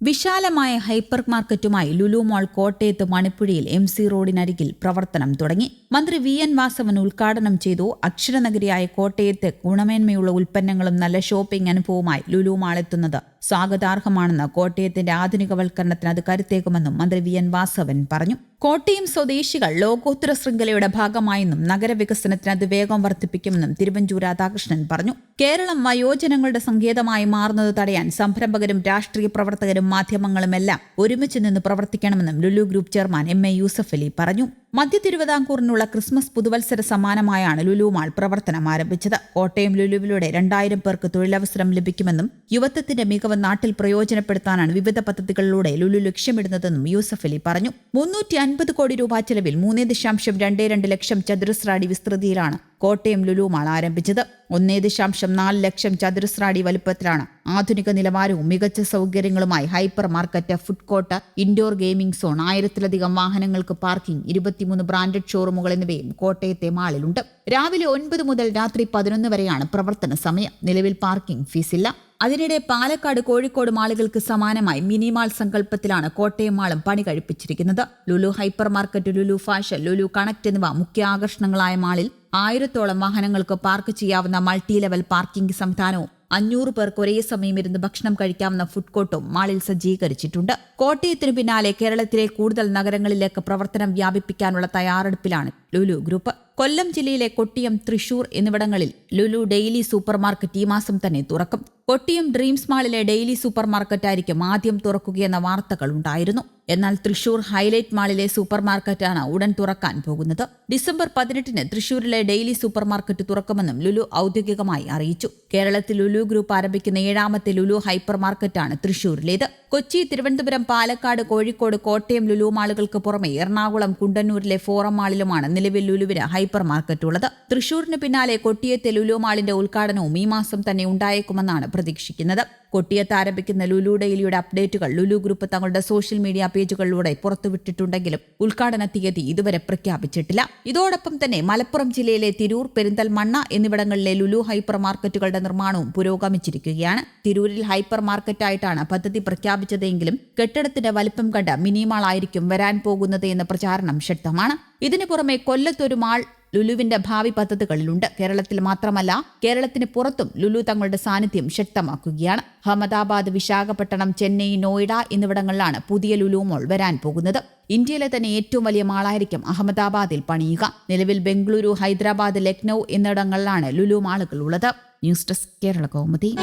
വിശാലമായ hyper മാർക്കറ്റുമായി Lulu mall കോട്ടയത്ത് മണിപ്പുഴയിൽ M C റോഡിനരികിൽ പ്രവർത്തനം തുടങ്ങി. മന്ത്രി വി എൻ വാസവൻ ഉദ്ഘാടനം ചെയ്തു. അക്ഷരനഗരിയായ കോട്ടയത്ത് ഗുണമേന്മയുള്ള ഉൽപ്പന്നങ്ങളും നല്ല ഷോപ്പിംഗ് അനുഭവവുമായി ലുലു മാൾ എത്തുന്നത് സ്വാഗതാർഹമാണെന്ന് കോട്ടയത്തിന്റെ ആധുനികവൽക്കരണത്തിന് അത് കരുത്തേക്കുമെന്നും മന്ത്രി വി എൻ വാസവൻ പറഞ്ഞു. കോട്ടയം സ്വദേശികൾ ലോകോത്തര ശൃംഖലയുടെ ഭാഗമായെന്നും നഗരവികസനത്തിന് അത് വേഗം വർദ്ധിപ്പിക്കുമെന്നും തിരുവഞ്ചൂർ രാധാകൃഷ്ണൻ പറഞ്ഞു. കേരളം വയോജനങ്ങളുടെ സങ്കേതമായി മാറുന്നത് തടയാൻ സംരംഭകരും രാഷ്ട്രീയ പ്രവർത്തകരും മാധ്യമങ്ങളുമെല്ലാം ഒരുമിച്ച് നിന്ന് പ്രവർത്തിക്കണമെന്നും Lulu group chairman M A Yusuf Ali പറഞ്ഞു. മധ്യ തിരുവിതാംകൂറിനുള്ള ക്രിസ്മസ് പുതുവത്സര സമ്മാനമായാണ് ലുലു മാൾ പ്രവർത്തനം ആരംഭിച്ചത്. കോട്ടയം ലുലുവിലൂടെ രണ്ടായിരം പേർക്ക് തൊഴിലവസരം ലഭിക്കുമെന്നും യുവത്വത്തിന്റെ മികവ് നാട്ടിൽ പ്രയോജനപ്പെടുത്താനാണ് വിവിധ പദ്ധതികളിലൂടെ ലുലു ലക്ഷ്യമിടുന്നതെന്നും യൂസഫ് അലി പറഞ്ഞു. മുന്നൂറ്റി അൻപത് കോടി രൂപ ചെലവിൽ മൂന്ന് ദശാംശം രണ്ടേ രണ്ട് ലക്ഷം ചതുരശ്ര അടി വിസ്തൃതിയിലാണ് കോട്ടയം ലുലു മാൾ ആരംഭിച്ചത്. ഒന്നേ ദശാംശം നാല് ലക്ഷം ചതുരശ്ര അടി വലുപ്പത്തിലാണ് ആധുനിക നിലവാരവും മികച്ച സൗകര്യങ്ങളുമായി hyper market food court indoor gaming zone ആയിരത്തിലധികം വാഹനങ്ങൾക്ക് പാർക്കിംഗ് ഇരുപത്തിമൂന്ന് ബ്രാൻഡഡ് ഷോറൂമുകൾ എന്നിവയും കോട്ടയത്തെ മാളിലുണ്ട്. രാവിലെ ഒൻപത് മുതൽ രാത്രി പതിനൊന്ന് വരെയാണ് പ്രവർത്തന സമയം. നിലവിൽ പാർക്കിംഗ് ഫീസില്ല. അതിനിടെ പാലക്കാട് കോഴിക്കോട് മാളുകൾക്ക് സമാനമായി മിനി മാൾ സങ്കല്പത്തിലാണ് കോട്ടയം മാളും പണി കഴിപ്പിച്ചിരിക്കുന്നത്. Lulu hyper market Lulu fashion Lulu connect എന്നിവ മുഖ്യ ആകർഷണങ്ങളായ മാളിൽ ആയിരത്തോളം വാഹനങ്ങൾക്ക് പാർക്ക് ചെയ്യാവുന്ന മൾട്ടി ലെവൽ പാർക്കിംഗ് സംവിധാനവും അഞ്ഞൂറ് പേർക്ക് ഒരേ സമയം ഇരുന്ന് ഭക്ഷണം കഴിക്കാവുന്ന ഫുഡ് കോർട്ടും മാളിൽ സജ്ജീകരിച്ചിട്ടുണ്ട്. കോട്ടയത്തിനു പിന്നാലെ കേരളത്തിലെ കൂടുതൽ നഗരങ്ങളിലേക്ക് പ്രവർത്തനം വ്യാപിപ്പിക്കാനുള്ള തയ്യാറെടുപ്പിലാണ് ലുലു ഗ്രൂപ്പ്. കൊല്ലം ജില്ലയിലെ കൊട്ടിയം തൃശൂർ എന്നിവിടങ്ങളിൽ ലുലു ഡെയിലി സൂപ്പർ മാർക്കറ്റ് ഈ മാസം തന്നെ തുറക്കും. കൊട്ടിയം ഡ്രീംസ് മാളിലെ ഡെയിലി സൂപ്പർ മാർക്കറ്റായിരിക്കും ആദ്യം തുറക്കുകയെന്ന വാർത്തകൾ ഉണ്ടായിരുന്നു എന്നാൽ തൃശൂർ ഹൈലൈറ്റ് മാളിലെ സൂപ്പർ മാർക്കറ്റാണ് ഉടൻ തുറക്കാൻ പോകുന്നത്. ഡിസംബർ പതിനെട്ടിന് തൃശൂരിലെ ഡെയിലി സൂപ്പർ മാർക്കറ്റ് തുറക്കുമെന്നും ലുലു ഔദ്യോഗികമായി അറിയിച്ചു. കേരളത്തിൽ ലുലു ഗ്രൂപ്പ് ആരംഭിക്കുന്ന ഏഴാമത്തെ ലുലു ഹൈപ്പർ മാർക്കറ്റാണ് തൃശൂരിലേത്. കൊച്ചി തിരുവനന്തപുരം പാലക്കാട് കോഴിക്കോട് കോട്ടയം ലുലു മാളുകൾക്ക് പുറമെ എറണാകുളം കുണ്ടന്നൂരിലെ ഫോറം മാളിലുമാണ് നിലവിൽ ലുലുവിന് ഹൈപ്പർ മാർക്കറ്റ് ഉള്ളത്. തൃശൂരിന് പിന്നാലെ കൊട്ടിയത്തെ ലുലു മാളിന്റെ ഉദ്ഘാടനവും ഈ മാസം തന്നെ ഉണ്ടായേക്കുമെന്നാണ് പ്രതീക്ഷിക്കുന്നത്. കൊട്ടിയത്ത് ആരംഭിക്കുന്ന ലുലു ഡെയിലിയുടെ അപ്ഡേറ്റുകൾ ലുലു ഗ്രൂപ്പ് തങ്ങളുടെ സോഷ്യൽ മീഡിയ പേജുകളിലൂടെ പുറത്തുവിട്ടിട്ടുണ്ടെങ്കിലും ഉദ്ഘാടന തീയതി ഇതുവരെ പ്രഖ്യാപിച്ചിട്ടില്ല. ഇതോടൊപ്പം തന്നെ മലപ്പുറം ജില്ലയിലെ തിരൂർ പെരിന്തൽമണ്ണ എന്നിവിടങ്ങളിലെ ലുലു ഹൈപ്പർ മാർക്കറ്റുകളുടെ നിർമ്മാണവും പുരോഗമിച്ചിരിക്കുകയാണ്. തിരൂരിൽ ഹൈപ്പർ മാർക്കറ്റായിട്ടാണ് പദ്ധതി പ്രഖ്യാപിച്ചതെങ്കിലും കെട്ടിടത്തിന്റെ വലിപ്പം കണ്ട് മിനിമാൾ ആയിരിക്കും വരാൻ പോകുന്നത് എന്ന പ്രചാരണം ശക്തമാണ്. ഇതിനു പുറമെ കൊല്ലത്തൊരു മാൾ ലുലുവിന്റെ ഭാവി പദ്ധതികളിലുണ്ട്. കേരളത്തിൽ മാത്രമല്ല കേരളത്തിന് പുറത്തും ലുലു തങ്ങളുടെ സാന്നിധ്യം ശക്തമാക്കുകയാണ്. അഹമ്മദാബാദ് വിശാഖപട്ടണം ചെന്നൈ നോയിഡ എന്നിവിടങ്ങളിലാണ് പുതിയ ലുലു മോൾ വരാൻ പോകുന്നത്. ഇന്ത്യയിലെ തന്നെ ഏറ്റവും വലിയ മാളായിരിക്കും അഹമ്മദാബാദിൽ പണിയുക. നിലവിൽ ബംഗളൂരു ഹൈദരാബാദ് ലക്നൌ എന്നിവിടങ്ങളിലാണ് ലുലു മാളുകൾ ഉള്ളത്. News desk Kerala Kaumudi.